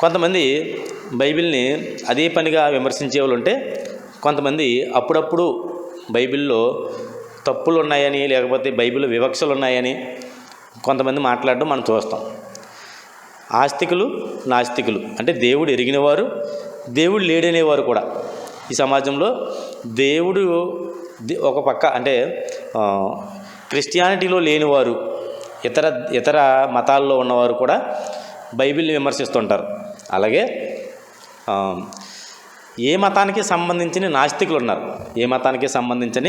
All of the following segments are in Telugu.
కొంతమంది బైబిల్ని అదే పనిగా విమర్శించే వాళ్ళు ఉంటే కొంతమంది అప్పుడప్పుడు బైబిల్లో తప్పులు ఉన్నాయని లేకపోతే బైబిల్లో వివక్షలు ఉన్నాయని కొంతమంది మాట్లాడడం మనం చూస్తాం. ఆస్తికులు నాస్తికులు అంటే దేవుడు ఎరిగినవారు దేవుడు లేడనేవారు కూడా. ఈ సమాజంలో దేవుడు ఒక పక్క అంటే క్రిస్టియానిటీలో లేనివారు ఇతర ఇతర మతాల్లో ఉన్నవారు కూడా బైబిల్ని విమర్శిస్తుంటారు. అలాగే ఏ మతానికి సంబంధించిన నాస్తికులు ఉన్నారు ఏ మతానికి సంబంధించిన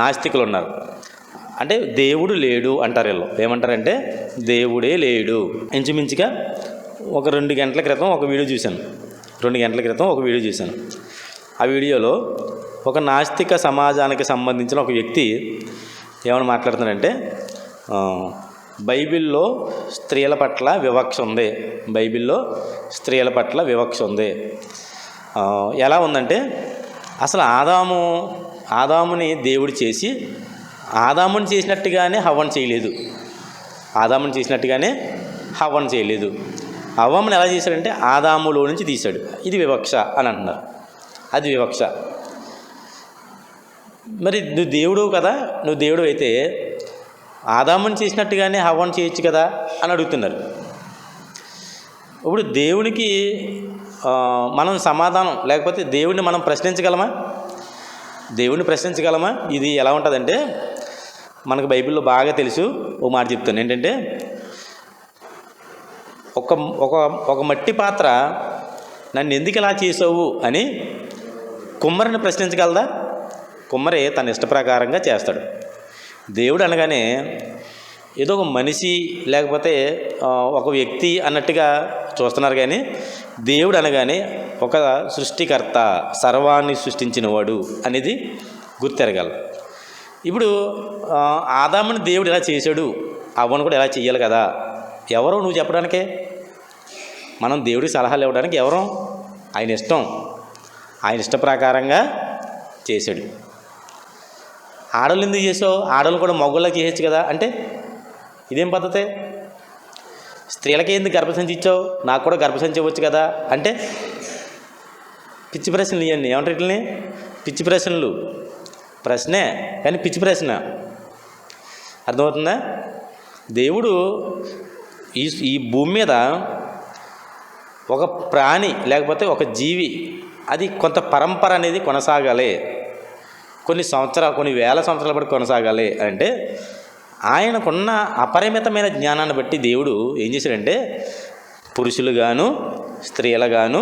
నాస్తికులు ఉన్నారు అంటే దేవుడు లేడు అంటారు వీళ్ళు. ఏమంటారంటే దేవుడే లేడు. ఇంచుమించుగా ఒక రెండు గంటల క్రితం ఒక వీడియో చూశాను. రెండు గంటల క్రితం ఒక వీడియో చూశాను. ఆ వీడియోలో ఒక నాస్తిక సమాజానికి సంబంధించిన ఒక వ్యక్తి ఏమైనా మాట్లాడుతున్నాడంటే బైబిల్లో స్త్రీల పట్ల వివక్ష ఉంది. బైబిల్లో స్త్రీల పట్ల వివక్ష ఉంది. ఎలా ఉందంటే అసలు ఆదాము ఆదాముని దేవుడు చేసి ఆదాముని చేసినట్టుగానే హవ్వను చేయలేదు. ఆదాముని చేసినట్టుగానే హవ్వను చేయలేదు. హవ్వముని ఎలా చేశాడంటే ఆదాములో నుంచి తీశాడు. ఇది వివక్ష అని అంటున్నారు. అది వివక్ష. మరి నువ్వు దేవుడు కదా నువ్వు దేవుడు అయితే ఆదాముని చేసినట్టుగానే హవ్వను చేయొచ్చు కదా అని అడుగుతున్నారు. ఇప్పుడు దేవునికి మనం సమాధానం లేకపోతే దేవుడిని మనం ప్రశ్నించగలమా? దేవుడిని ప్రశ్నించగలమా? ఇది ఎలా ఉంటుందంటే మనకు బైబిల్లో బాగా తెలుసు ఓ మాట చెప్తాను. ఏంటంటే ఒక ఒక ఒక మట్టి పాత్ర నన్ను ఎందుకు ఇలా చేసావు అని కుమ్మరిని ప్రశ్నించగలదా? కుమ్మరి తన ఇష్ట ప్రకారంగా చేస్తాడు. దేవుడు అనగానే ఏదో ఒక మనిషి లేకపోతే ఒక వ్యక్తి అన్నట్టుగా చూస్తున్నారు కానీ దేవుడు అనగానే ఒక సృష్టికర్త సర్వాన్ని సృష్టించినవాడు అనేది గుర్తెరగాలి. ఇప్పుడు ఆదాముని దేవుడు ఎలా చేశాడు? అవ్వను కూడా ఎలా చేయాలి కదా? ఎవరో నువ్వు చెప్పడానికే? మనం దేవుడికి సలహాలు ఇవ్వడానికి ఎవరో? ఆయన ఇష్టం. ఆయన ఇష్ట ప్రకారంగా చేశాడు. ఆడలు ఎందుకు చేసావు? ఆడలు కూడా మగవాళ్ళకి చేయొచ్చు కదా? అంటే ఇదేం పద్ధతే? స్త్రీలకి ఎందుకు గర్భసంచి ఇచ్చావు? నాకు కూడా గర్భసంచి ఇవ్వచ్చు కదా? అంటే పిచ్చి ప్రశ్నలు ఇవ్వండి ఏమంటారు వీటిని పిచ్చి ప్రశ్నలు. ప్రశ్నే. కానీ పిచ్చి ప్రశ్న. అర్థమవుతుందా? దేవుడు ఈ ఈ భూమి మీద ఒక ప్రాణి లేకపోతే ఒక జీవి అది కొంత పరంపర అనేది కొనసాగాలి. కొన్ని సంవత్సరాలు కొన్ని వేల సంవత్సరాల పాటు కొనసాగాలి అంటే ఆయనకున్న అపరిమితమైన జ్ఞానాన్ని బట్టి దేవుడు ఏం చేశాడంటే పురుషులుగాను స్త్రీలుగాను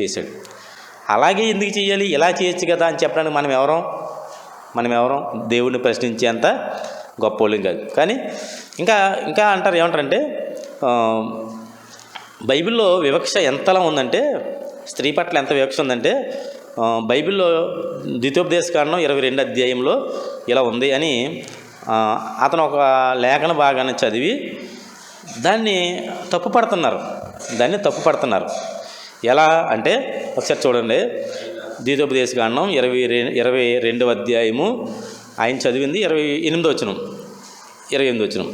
చేశాడు. అలాగే ఎందుకు చేయాలి? ఇలా చేయొచ్చు కదా అని చెప్పడానికి మనం ఎవరం? మనం ఎవరం? దేవుడిని ప్రశ్నించేంత గొప్పోళ్ళం కాదు. కానీ ఇంకా ఇంకా అంటారు ఏమంటారంటే బైబిల్లో వివక్ష ఎంతలా ఉందంటే స్త్రీ పట్ల ఎంత వివక్ష ఉందంటే బైబిల్లో ద్వితోపదేశ కారణం ఇరవై రెండు అధ్యాయంలో ఇలా ఉంది అని అతను ఒక లేఖన భాగాన్ని చదివి దాన్ని తప్పు పడుతున్నారు. దాన్ని తప్పు పడుతున్నారు. ఎలా అంటే ఒకసారి చూడండి. ద్వితోపదేశ కాండం ఇరవై రెండు ఇరవై రెండవ అధ్యాయము ఆయన చదివింది ఇరవై ఎనిమిది వచ్చిన ఇరవై ఎనిమిది వచనం.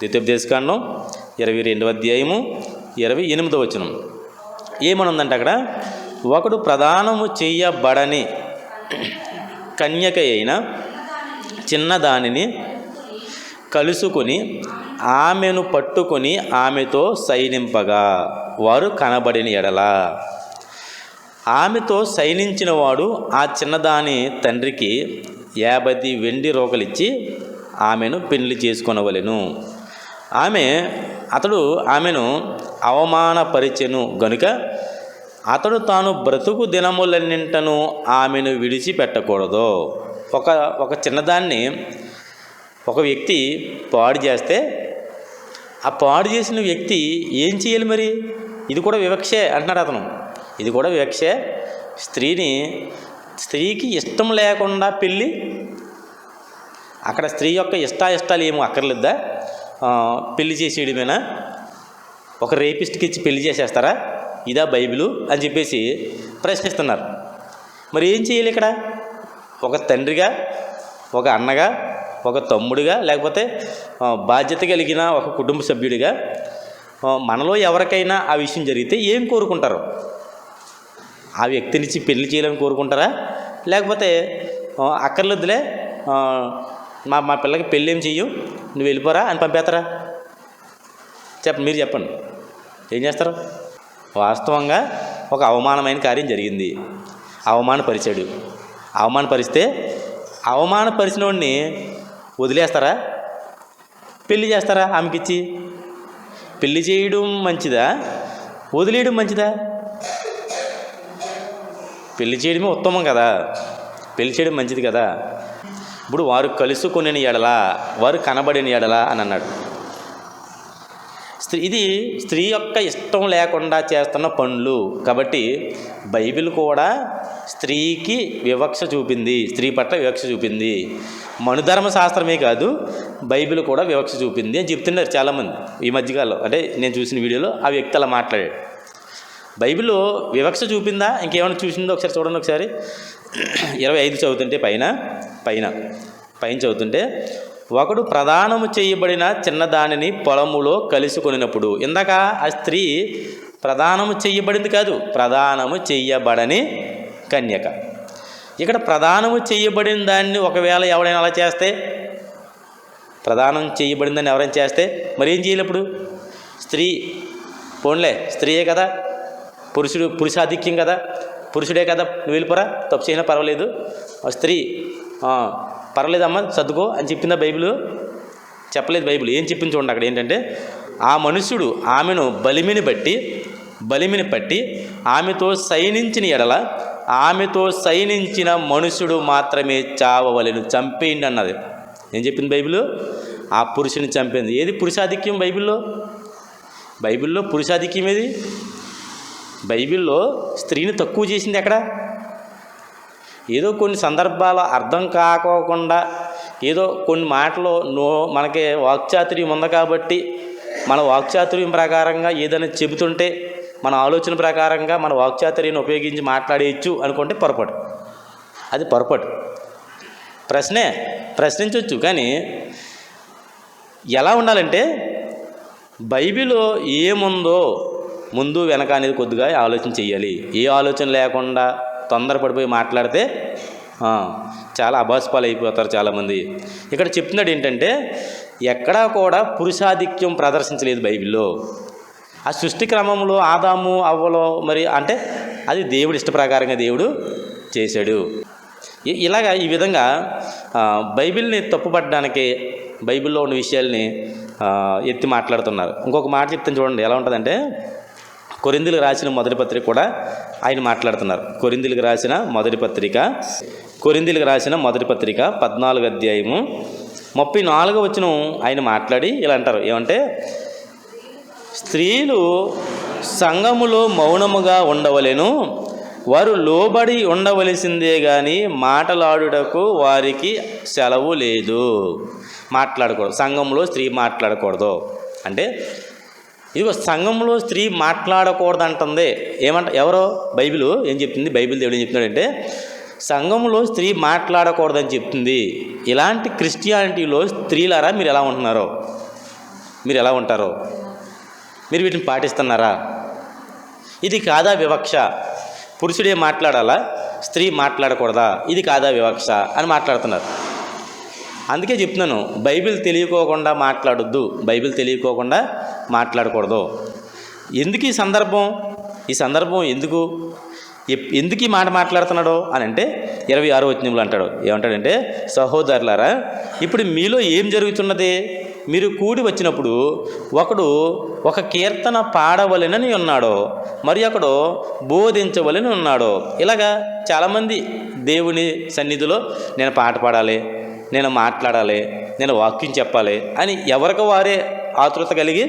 ద్వితోపదేశ కాండం ఇరవై రెండవ అధ్యాయము ఇరవై ఎనిమిదో వచనం. ఏమనుందంటే అక్కడ? ఒకడు ప్రదానము చెయ్యబడని కన్యక అయిన చిన్నదానిని కలుసుకొని ఆమెను పట్టుకొని ఆమెతో సైనింపగా. వారు కనబడిన ఎడల. ఆమెతో సైనించిన వాడు ఆ చిన్నదాని తండ్రికి యాభై వెండి రోకలిచ్చి ఆమెను పెళ్ళి చేసుకొనవలెను. ఆమె అతడు ఆమెను అవమానపరిచెను గనుక అతడు తాను బ్రతుకు దినములన్నింటను ఆమెను విడిచిపెట్టకూడదు. ఒక ఒక చిన్నదాన్ని ఒక వ్యక్తి పాడు చేస్తే ఆ పాడు చేసిన వ్యక్తి ఏం చేయాలి మరి? ఇది కూడా వివక్షే అంటున్నాడు అతను. ఇది కూడా వివక్షే. స్త్రీని స్త్రీకి ఇష్టం లేకుండా పెళ్ళి అక్కడ స్త్రీ యొక్క ఇష్టాయిష్టాలు ఏమో అక్కర్లేదా? పెళ్ళి చేసేయడమేనా? ఒక రేపిస్ట్కి ఇచ్చి పెళ్ళి చేసేస్తారా? ఇదా బైబిలు అని చెప్పేసి ప్రశ్నిస్తున్నారు. మరి ఏం చేయాలి ఇక్కడ? ఒక తండ్రిగా ఒక అన్నగా ఒక తమ్ముడిగా లేకపోతే బాధ్యత కలిగిన ఒక కుటుంబ సభ్యుడిగా మనలో ఎవరికైనా ఆ విషయం జరిగితే ఏం కోరుకుంటారు? ఆ వ్యక్తినిచ్చి పెళ్ళి చేయాలని కోరుకుంటారా? లేకపోతే అక్కర్లేదులే మా మా పిల్లకి పెళ్ళి ఏం చెయ్యు? నువ్వు వెళ్ళిపోరా అని పంపేస్తారా? చెప్ప మీరు చెప్పండి. ఏం చేస్తారు? వాస్తవంగా ఒక అవమానమైన కార్యం జరిగింది. అవమానపరిచాడు. అవమానపరిస్తే అవమానపరిచిన వాడిని వదిలేస్తారా? పెళ్ళి చేస్తారా ఆమెకిచ్చి? పెళ్ళి చేయడం మంచిదా? వదిలేయడం మంచిదా? పెళ్ళి చేయడమే ఉత్తమం కదా. పెళ్ళి చేయడం మంచిది కదా. ఇప్పుడు వారు కలుసుకొనిన ఎడలా వారు కనబడిన ఎడలా అని అన్నాడు. స్త్రీ ఇది స్త్రీ యొక్క ఇష్టం లేకుండా చేస్తున్న పనులు. కాబట్టి బైబిల్ కూడా స్త్రీకి వివక్ష చూపింది స్త్రీ పట్ల వివక్ష చూపింది. మనుధర్మ శాస్త్రమే కాదు బైబిల్ కూడా వివక్ష చూపింది అని చెప్తున్నారు చాలామంది ఈ మధ్యకాలంలో. అంటే నేను చూసిన వీడియోలో ఆ వ్యక్తి అలా మాట్లాడాడు. బైబిల్లో వివక్ష చూపిందా? ఇంకేమైనా చూసిందో ఒకసారి? చూడండి ఒకసారి. ఇరవై ఐదు చదువుతుంటే పైన పైన పైన చదువుతుంటే ఒకడు ప్రదానము చేయబడిన చిన్నదానిని పొలములో కలుసుకొనినప్పుడు ఇందాక ఆ స్త్రీ ప్రదానము చేయబడింది కాదు ప్రదానము చెయ్యబడని కన్యక. ఇక్కడ ప్రదానము చేయబడిన దాన్ని ఒకవేళ ఎవడైనా అలా చేస్తే ప్రదానం చేయబడిందని ఎవరైనా చేస్తే మరి ఏం ఇప్పుడు? స్త్రీ పోన్లే స్త్రీయే కదా పురుషుడు పురుషాధిక్యం కదా పురుషుడే కదా నువ్వు వెళ్ళిపోరా తప్పు చేసినా పర్వాలేదు. ఆ స్త్రీ పర్వాలేదమ్మా సర్దుకో అని చెప్పిందా బైబిల్ చెప్పలేదు బైబిల్. ఏం చెప్పింది చూడండి అక్కడ ఏంటంటే ఆ మనుషుడు ఆమెను బలిమిని బట్టి బలిమిని పట్టి ఆమెతో శయనించిన ఎడల ఆమెతో శయనించిన మనుషుడు మాత్రమే చావవలేను చంపేయండి అన్నది. ఏం చెప్పింది బైబిల్? ఆ పురుషుని చంపింది. ఏది పురుషాధిక్యం బైబిల్లో? బైబిల్లో పురుషాధిక్యం ఏది? బైబిల్లో స్త్రీని తక్కువ చేసింది ఎక్కడ? ఏదో కొన్ని సందర్భాలు అర్థం కాకోకుండా ఏదో కొన్ని మాటలు నో మనకి వాక్చాతుర్యం ఉంది కాబట్టి మన వాక్చాతుర్యం ప్రకారంగా ఏదైనా చెబుతుంటే మన ఆలోచన ప్రకారంగా మన వాక్చాతుర్యాన్ని ఉపయోగించి మాట్లాడేయచ్చు అనుకుంటే పొరపాటు. అది పొరపాటు. ప్రశ్నే ప్రశ్నించవచ్చు కానీ ఎలా ఉండాలంటే బైబిల్లో ఏముందో ముందు వెనక అనేది కొద్దిగా ఆలోచన చేయాలి. ఏ ఆలోచన లేకుండా తొందరపడిపోయి మాట్లాడితే చాలా అభాస్పాలు అయిపోతారు చాలామంది. ఇక్కడ చెప్తున్నాడు ఏంటంటే ఎక్కడా కూడా పురుషాధిక్యం ప్రదర్శించలేదు బైబిల్లో. ఆ సృష్టి క్రమంలో ఆదాము అవ్వలో మరి అంటే అది దేవుడి ఇష్ట ప్రకారంగా దేవుడు చేశాడు. ఇలాగ ఇలాగా ఈ విధంగా బైబిల్ని తప్పుపట్టడానికి బైబిల్లో ఉన్న విషయాల్ని ఎత్తి మాట్లాడుతున్నారు. ఇంకొక మాట చెప్తాను చూడండి ఎలా ఉంటుందంటే కొరిందులకు రాసిన మొదటి పత్రిక కూడా ఆయన మాట్లాడుతున్నారు. కొరిందులకు రాసిన మొదటి పత్రిక కొరిందులకు రాసిన మొదటి పత్రిక పద్నాలుగు అధ్యాయము ముప్పై నాలుగో వచ్చిన ఆయన మాట్లాడి ఇలా అంటారు. ఏమంటే స్త్రీలు సంఘములో మౌనముగా ఉండవలేను వారు లోబడి ఉండవలసిందే కానీ మాటలాడుటకు వారికి సెలవు లేదు. మాట్లాడకూడదు. సంఘంలో స్త్రీ మాట్లాడకూడదు. అంటే ఇదిగో సంఘంలో స్త్రీ మాట్లాడకూడదు అంటుంది ఏమంట ఎవరో? బైబిల్ ఏం చెప్తుంది? బైబిల్ దేవుడు ఏం చెప్తున్నాడంటే సంఘంలో స్త్రీ మాట్లాడకూడదని చెప్తుంది. ఇలాంటి క్రిస్టియానిటీలో స్త్రీలారా మీరు ఎలా ఉంటున్నారో? మీరు ఎలా ఉంటారో? మీరు వీటిని పాటిస్తున్నారా? ఇది కాదా వివక్ష? పురుషుడే మాట్లాడాలా? స్త్రీ మాట్లాడకూడదా? ఇది కాదా వివక్ష? అని మాట్లాడుతున్నారు. అందుకే చెప్తున్నాను బైబిల్ తెలియకోకుండా మాట్లాడొద్దు బైబిల్ తెలియకోకుండా మాట్లాడకూడదు. ఎందుకు ఈ సందర్భం? ఈ సందర్భం ఎందుకు? ఎప్- ఎందుకు ఈ మాట మాట్లాడుతున్నాడో అని అంటే ఇరవై ఆరో వచనంలో అంటాడు. ఏమంటాడంటే సహోదరులారా ఇప్పుడు మీలో ఏం జరుగుతున్నది? మీరు కూడి వచ్చినప్పుడు ఒకడు ఒక కీర్తన పాడవలెనని ఉన్నాడో మరి ఒకడు బోధించవలని ఉన్నాడో ఇలాగా చాలామంది దేవుని సన్నిధిలో నేను పాట పాడాలి నేను మాట్లాడాలి నేను వాక్యం చెప్పాలి అని ఎవరికి వారే ఆతృత కలిగి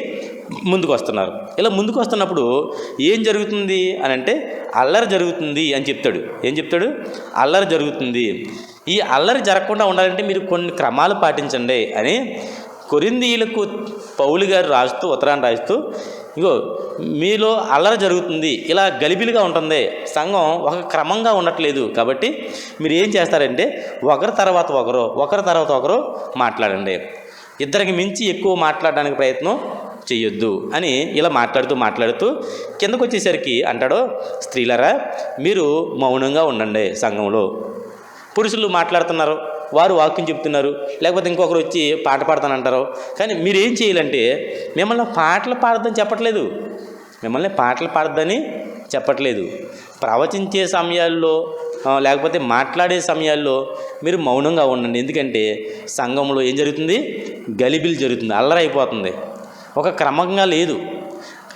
ముందుకు వస్తున్నారు ఇలా ముందుకు వస్తున్నప్పుడు ఏం జరుగుతుంది అని అంటే అల్లరి జరుగుతుంది అని చెప్తాడు. ఏం చెప్తాడు? అల్లరి జరుగుతుంది. ఈ అల్లరి జరగకుండా ఉండాలంటే మీరు కొన్ని క్రమాలు పాటించండి అని కొరిందీయులకు పౌలు గారు రాస్తూ ఉత్తరాన్ని రాస్తూ ఇగో మీలో అల్లరి జరుగుతుంది. ఇలా గలిబిలిగా ఉంటుంది. సంఘం ఒక క్రమంగా ఉండట్లేదు. కాబట్టి మీరు ఏం చేస్తారంటే ఒకరి తర్వాత ఒకరు ఒకరి తర్వాత ఒకరు మాట్లాడండి. ఇద్దరికి మించి ఎక్కువ మాట్లాడడానికి ప్రయత్నం చేయొద్దు అని ఇలా మాట్లాడుతూ మాట్లాడుతూ కిందకు వచ్చేసరికి అంటాడు స్త్రీలరా మీరు మౌనంగా ఉండండి సంఘంలో. పురుషులు మాట్లాడుతున్నారు. వారు వాక్యం చెప్తున్నారు లేకపోతే ఇంకొకరు వచ్చి పాట పాడతానంటారు. కానీ మీరు ఏం చేయాలంటే మిమ్మల్ని పాటలు పాడద్దని చెప్పట్లేదు. మిమ్మల్ని పాటలు పాడద్దని చెప్పట్లేదు. ప్రవచించే సమయాల్లో లేకపోతే మాట్లాడే సమయాల్లో మీరు మౌనంగా ఉండండి. ఎందుకంటే సంఘంలో ఏం జరుగుతుంది? గలిబిలు జరుగుతుంది. అల్లరైపోతుంది. ఒక క్రమంగా లేదు.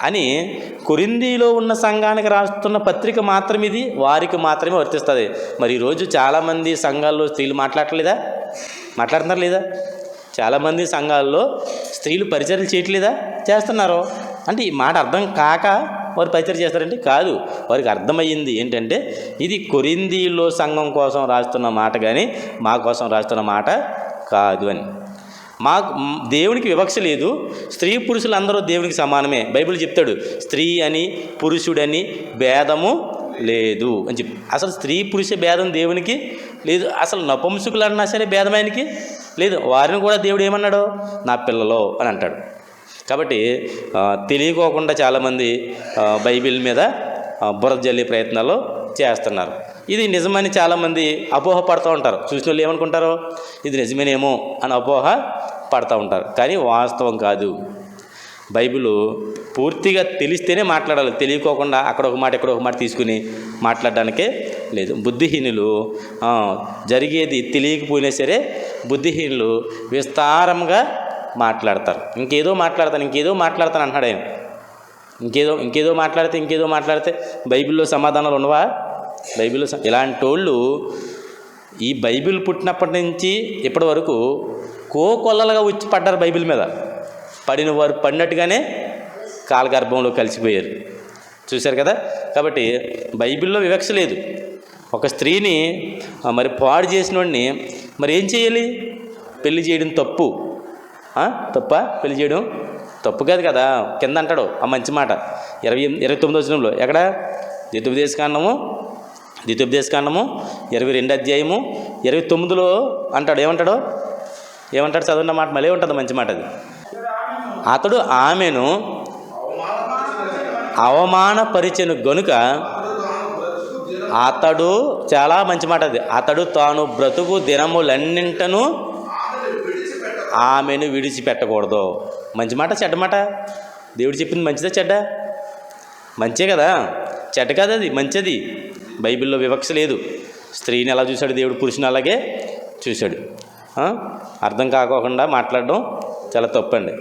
అని కొరిందీలో ఉన్న సంఘానికి రాస్తున్న పత్రిక మాత్రం ఇది వారికి మాత్రమే వర్తిస్తుంది. మరి ఈరోజు చాలామంది సంఘాల్లో స్త్రీలు మాట్లాడట్లేదా? మాట్లాడుతున్నారు లేదా? చాలామంది సంఘాల్లో స్త్రీలు పరిచయలు చేయట్లేదా? చేస్తున్నారు? అంటే ఈ మాట అర్థం కాక వారు పరిచయం చేస్తారంటే కాదు. వారికి అర్థమయ్యింది ఏంటంటే ఇది కొరిందీలో సంఘం కోసం రాస్తున్న మాట కానీ మా కోసం రాస్తున్న మాట కాదు అని. మాకు దేవునికి వివక్ష లేదు. స్త్రీ పురుషులు అందరూ దేవునికి సమానమే. బైబిల్ చెప్తాడు స్త్రీ అని పురుషుడని భేదము లేదు అని చెప్పి. అసలు స్త్రీ పురుష భేదం దేవునికి లేదు. అసలు నపుంసకులు అన్నా సరే భేదం ఆయనకి? లేదు. వారిని కూడా దేవుడు ఏమన్నాడు? నా పిల్లలో అని అంటాడు. కాబట్టి తెలియకోకుండా చాలామంది బైబిల్ మీద బురద జల్లే ప్రయత్నాలు చేస్తున్నారు. ఇది నిజమని చాలామంది అపోహ పడుతూ ఉంటారు. చూసిన వాళ్ళు ఏమనుకుంటారు? ఇది నిజమేనేమో అని అపోహ పడుతూ ఉంటారు. కానీ వాస్తవం కాదు. బైబిల్ పూర్తిగా తెలిస్తేనే మాట్లాడాలి. తెలియకోకుండా అక్కడ ఒక మాట ఇక్కడ ఒక మాట తీసుకుని మాట్లాడడానికే లేదు. బుద్ధిహీనులు జరిగేది తెలియకపోయినా సరే బుద్ధిహీనులు విస్తారంగా మాట్లాడతారు. ఇంకేదో మాట్లాడతాను ఇంకేదో మాట్లాడతాను అంటున్నాడు ఆయన. ఇంకేదో ఇంకేదో మాట్లాడితే ఇంకేదో మాట్లాడితే బైబిల్లో సమాధానాలు ఉన్నవా బైబిల్లో ఇలాంటి వాళ్ళు ఈ బైబిల్ పుట్టినప్పటి నుంచి ఇప్పటి వరకు కోకొల్లలుగా వచ్చి పడ్డారు బైబిల్ మీద. పడిన వారు పడినట్టుగానే కాలగర్భంలో కలిసిపోయారు. చూశారు కదా? కాబట్టి బైబిల్లో వివక్ష లేదు. ఒక స్త్రీని మరి పాడు చేసిన వాడిని మరి ఏం చేయాలి? పెళ్ళి చేయడం తప్పు. తప్ప? పెళ్ళి చేయడం తప్పు కాదు కదా? కింద అంటాడు ఆ మంచి మాట. ఇరవై ఇరవై తొమ్మిది వచ్చినంలో ఎక్కడ? ద్వితోపదేశ కాండము ద్వితీయోపదేశకాండము ఇరవై రెండు అధ్యాయము ఇరవై తొమ్మిదిలో అంటాడు. ఏమంటాడు? ఏమంటాడు? చదువున్న మాట మళ్ళీ ఉంటుంది. మంచి మాట అది. అతడు ఆమెను అవమానపరిచెను గనుక అతడు చాలా మంచి మాట అది. అతడు తాను బ్రతుకు దినములన్నింటను ఆమెను విడిచిపెట్టకూడదు. మంచి మాట చెడ్డ మాట? దేవుడు చెప్పింది మంచిదా చెడ్డ? మంచే కదా. చెడ్డ కాదు అది. మంచిది. బైబిల్లో వివక్ష లేదు. స్త్రీని ఎలా చూశాడు? దేవుడు పురుషుని అలాగే చూశాడు. అర్థం కాకోకుండా మాట్లాడడం చాలా తప్పండి.